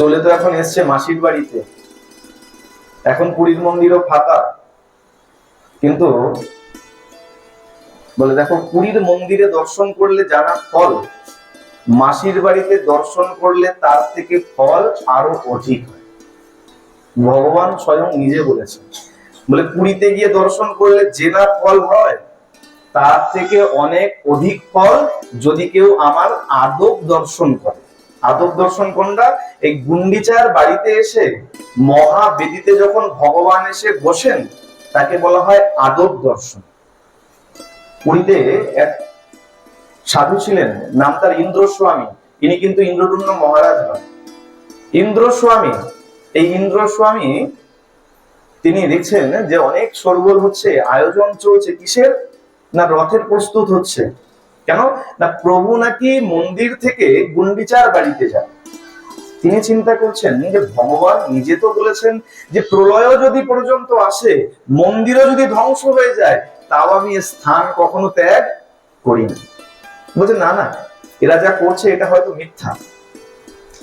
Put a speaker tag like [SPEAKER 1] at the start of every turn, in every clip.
[SPEAKER 1] চলে তো এখন এসছে মাসির বাড়িতে। এখন পুরীর মন্দিরও ফাঁকা। কিন্তু বলে দেখো, পুরীর মন্দিরে দর্শন করলে জানা ফল, মাসির বাড়িতে দর্শন করলে তার থেকে ফল আরও অধিক হয়। ভগবান স্বয়ং নিজে বলেছেন। বলে পুরীতে গিয়ে দর্শন করলে যে না ফল হয়, তার থেকে অনেক অধিক ফল যদি কেউ আমার আদব দর্শন করে। আদব দর্শন কোনটা এই গুন্ডিচার বাড়িতে এসে মহাবেদিতে যখন ভগবান এসে বসেন, তাকে বলা হয় আদব দর্শন। পুরীতে এক সাধু ছিলেন, নাম তার ইন্দ্রস্বামী। ইনি কিন্তু ইন্দ্রদুম্ন মহারাজ নয় ইন্দ্রস্বামী, এই ইন্দ্রস্বামী তিনি দেখছেন যে অনেক সরগোল হচ্ছে, আয়োজন চলছে কিসের? না রথের প্রস্তুত হচ্ছে? কেন? না, প্রভু নাকি মন্দির থেকে গুন্ডিচার বাড়িতে যান তিনি চিন্তা করছেন যে ভগবান নিজে তো বলেছেন যে প্রলয় যদি পর্যন্ত আসে, মন্দিরও যদি ধ্বংস হয়ে যায়, তাও আমি স্থান কখনো ত্যাগ করি না বলছে, না না, এরা যা করছে, এটা হয়তো মিথ্যা।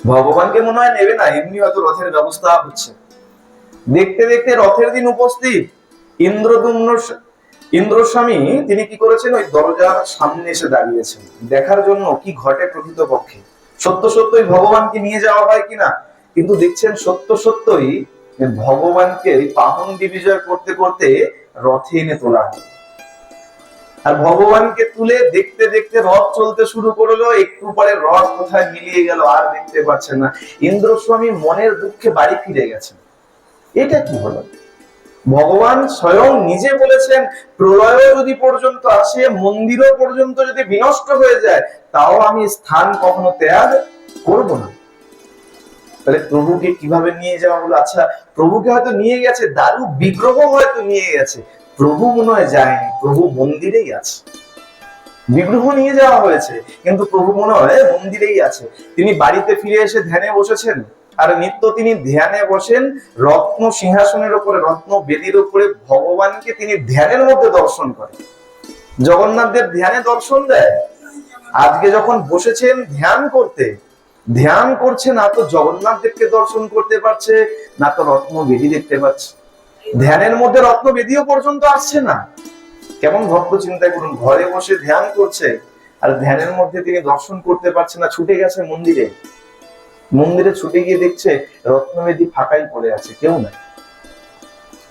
[SPEAKER 1] ভগবানকে মনে হয় নেবে না, এমনি হয়তো রথের ব্যবস্থা হচ্ছে। দেখতে দেখতে রথের দিন উপস্থিত, ইন্দ্রদুম্ন ইন্দ্রস্বামী তিনি কি করেছেন? ওই দরজার সামনে এসে দাঁড়িয়েছেন। দেখার জন্য কি ঘটে প্রকৃত পক্ষে সত্য সত্যই ভগবানকে নিয়ে যাওয়া হয় কিনা? কিন্তু দেখছেন সত্য সত্যই ভগবানকে পাহন্দি বিজয় করতে করতে রথে এনে তোলা আর ভগবানকে তুলে দেখতে দেখতে রথ চলতে শুরু করল। একটু পরে রথ কোথায় মিলিয়ে গেল আর দেখতে পাচ্ছেন না। ইন্দ্রস্বামী মনের দুঃখে বাড়ি ফিরে গেছেন। এটা কি হলো? ভগবান স্বয়ং নিজে বলেছেন প্রলয় যদি পর্যন্ত আসে, মন্দিরও পর্যন্ত যদি বিনষ্ট হয়ে যায়, তাও আমি স্থান কখনো ত্যাগ করব না। তাহলে প্রভুকে কীভাবে নিয়ে যাওয়া হলো? আচ্ছা প্রভুকে হয়তো নিয়ে গেছে, দারু বিগ্রহ হয়তো নিয়ে গেছে। প্রভু মনে হয় যায়নি প্রভু মন্দিরেই আছে। বিগ্রহ নিয়ে যাওয়া হয়েছে, কিন্তু প্রভু মনে হয় মন্দিরেই আছে। তিনি বাড়িতে ফিরে এসে ধ্যানে বসেছেন? আর নিত্য তিনি ধ্যানে বসেন, রত্ন সিংহাসনের উপরে, রত্ন বেদির উপরে ভগবানকে তিনি ধ্যানের মধ্যে দর্শন করেন। জগন্নাথদের ধ্যানে দর্শন দেয়। আজকে যখন বসেছেন ধ্যান করতে, ধ্যান করছে না তো জগন্নাথ দেবকে দর্শন করতে পারছে, না তো রত্ন বেদি দেখতে পাচ্ছে ধ্যানের মধ্যে রত্ন বেদিও পর্যন্ত আসছে না। কেমন ভক্ত চিন্তা করুন ঘরে বসে ধ্যান করছে, আর ধ্যানের মধ্যে তিনি দর্শন করতে পারছে না, ছুটে গেছে মন্দিরে। মন্দিরে ছুটে গিয়ে দেখছে রত্নবেদী ফাঁকাই পড়ে আছে, কেউ নাই।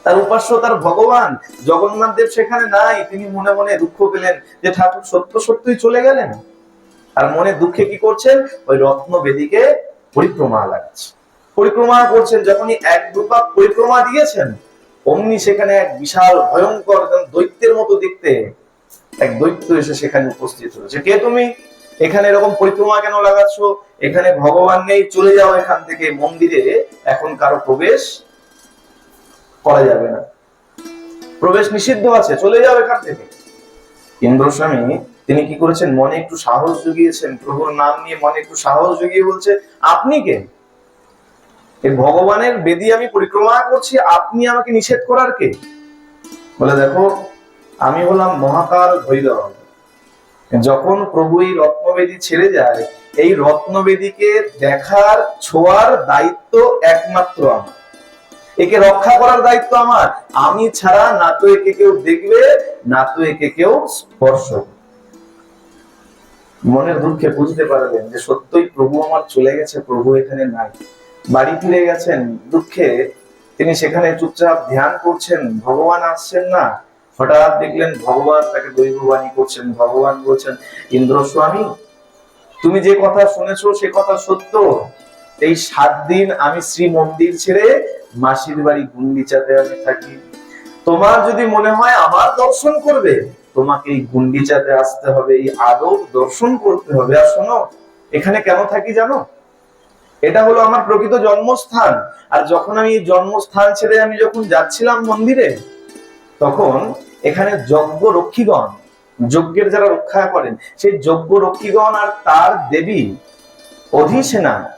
[SPEAKER 1] তার উপাস্য, তার ভগবান, জগন্নাথ দেব সেখানে নাই। তিনি মনে মনে দুঃখ পেলেন যে ঠাকুর সত্য সত্যই চলে গেলেন। আর মনে দুঃখে কি করছেন? ওই রত্ন বেদিকে পরিক্রমা লাগাচ্ছে পরিক্রমা করছেন, যখনই এক দুপা পরিক্রমা দিয়েছেন, অমনি সেখানে এক বিশাল ভয়ঙ্কর দৈত্যের মতো দেখতে এক দৈত্য এসে সেখানে উপস্থিত হয়েছে কে তুমি? এখানে এরকম পরিক্রমা কেন লাগাচ্ছ? এখানে ভগবান নেই, চলে যাও এখান থেকে। মন্দিরে এখন কারও প্রবেশ করা যাবে না। প্রবেশ নিষিদ্ধ আছে, চলে যাও এখান থেকে। ইন্দ্রস্বামী, তিনি কি করেছেন? মনে একটু সাহস জুগিয়েছেন। প্রভুর নাম নিয়ে মনে একটু সাহস জুগিয়ে বলছে, আপনি কে? ভগবানের বেদি আমি পরিক্রমা করছি, আপনি আমাকে নিষেধ করার কে? বলে, দেখো, আমি হলাম মহাকাল ভৈরব। যখন প্রভু এই রত্নবেদী ছেড়ে যায়, এই রত্নবেদীকে দেখার, ছোঁয়ার দায়িত্ব একমাত্র আমার। একে রক্ষা করার দায়িত্ব আমার। আমি ছাড়া না তো একে কেউ দেখবে, না তো একে কেউ স্পর্শ মনের দুঃখে বুঝতে পারবেন যে সত্যই প্রভু আমার চলে গেছে, প্রভু এখানে নাই। বাড়ি ফিরে গেছেন, দুঃখে তিনি সেখানে চুপচাপ ধ্যান করছেন, ভগবান আসছেন না। হঠাৎ দেখলেন ভগবান তাকে দৈববাণী করছেন, ভগবান বলছেন, ইন্দ্রস্বামী, তুমি যে কথা শুনেছো সে কথা সত্য। এই সাত দিন আমি শ্রী মন্দির ছেড়ে মাসির বাড়ি গুন্ডিচাতে আমি থাকি। তোমার যদি মনে হয় আমার দর্শন করবে, তোমাকে এই গুন্ডিচাতে আসতে হবে, এই আদব দর্শন করতে হবে। আর শোনো, এখানে কেন থাকি জানো? এটা হলো আমার প্রকৃত জন্মস্থান। আর যখন আমি জন্মস্থান ছেড়ে আমি যখন যাচ্ছিলাম মন্দিরে, তখন এখানে যজ্ঞ রক্ষীগণ যজ্ঞের যারা রক্ষা করেন, সেই যজ্ঞ রক্ষীগণ আর তার দেবী অধিসেনা,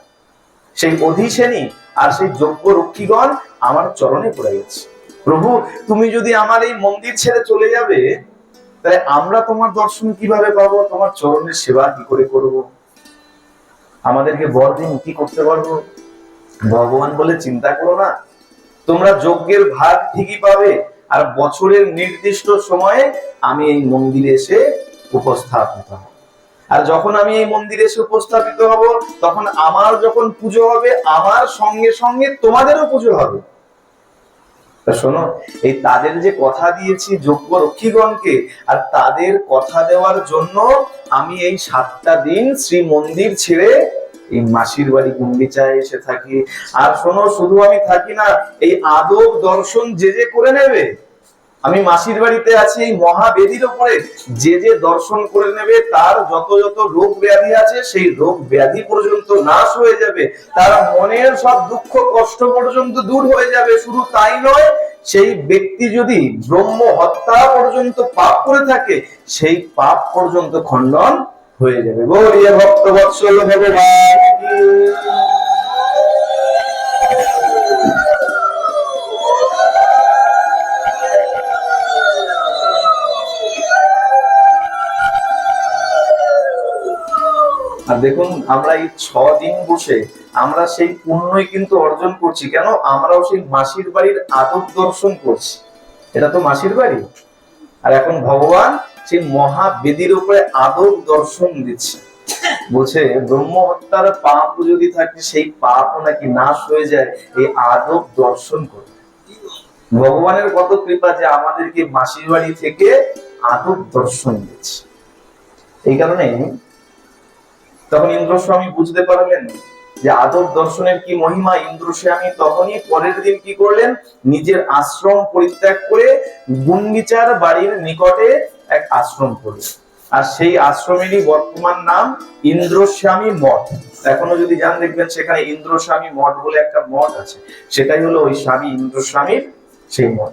[SPEAKER 1] সেই অধিসেনী আর সেই যজ্ঞ রক্ষীগণ আমার চরণে পড়ে গেছে। প্রভু, তুমি যদি আমার এই মন্দির ছেড়ে চলে যাবে, তাহলে আমরা তোমার দর্শন কীভাবে পাবো? তোমার চরণের সেবা কি করে করব? আমাদেরকে বর দিন কি করতে পারব? ভগবান বলে চিন্তা করো না। তোমরা যজ্ঞের ভাগ ঠিকই পাবে। আর বছরের নির্দিষ্ট সময়ে আমি এই মন্দিরে এসে উপস্থাপিত হব। আর যখন আমি এই মন্দিরে এসে উপস্থাপিত হব, তখন আমার যখন পুজো হবে, আমার সঙ্গে সঙ্গে তোমাদেরও পুজো হবে। শোনো, এই তাদের যে কথা দিয়েছি যোগ্য রক্ষীগণকে আর তাদের কথা দেওয়ার জন্য আমি এই সাতটা দিন শ্রী মন্দির ছেড়ে এই মাসির বাড়ি গুন্ডিচায় এসে থাকি। আর শোনো, শুধু আমি থাকি না, এই আদব দর্শন যে যে করে নেবে, আমি মাসির বাড়িতে আছি, এই মহাবেদির ওপরে যে যে দর্শন করে নেবে, তার যত যত রোগ ব্যাধি আছে, সেই রোগ ব্যাধি পর্যন্ত নাশ হয়ে যাবে। তার মনের সব দুঃখ কষ্ট পর্যন্ত দূর হয়ে যাবে। শুধু তাই নয়, সেই ব্যক্তি যদি ব্রহ্ম হত্যা পর্যন্ত পাপ করে থাকে, সেই পাপ পর্যন্ত খণ্ডন হয়ে যাবে। গৌরীয় ভক্ত বৎসল ভগবান আর দেখুন, আমরা এই ছ দিন বসে আমরা সেই পুণ্যই কিন্তু অর্জন করছি। কেন? আমরাও সেই মাসির বাড়ির আদব দর্শন করছি। এটা তো মাসির বাড়ি। আর এখন ভগবান সেই মহাবেদির উপরে আদব দর্শন দিচ্ছে। বলছে ব্রহ্ম হত্যার পাপ যদি থাকে, সেই পাপও নাকি নাশ হয়ে যায়, এই আদব দর্শন করে ভগবানের কত কৃপা যে আমাদেরকে মাসির বাড়ি থেকে আদব দর্শন দিচ্ছে। এই কারণে তখন ইন্দ্রস্বামী বুঝতে পারলেন যে আদব দর্শনের কি মহিমা। ইন্দ্রস্বামী তখনই পরের দিন কি করলেন? নিজের আশ্রম পরিত্যাগ করে গুন্ডিচার বাড়ির নিকটে এক আশ্রম করবে। আর সেই আশ্রমেরই বর্তমান নাম ইন্দ্রস্বামী মঠ। এখনও যদি যান দেখবেন সেখানে ইন্দ্রস্বামী মঠ বলে একটা মঠ আছে। সেটাই হলো ওই স্বামী ইন্দ্রস্বামীর সেই মঠ।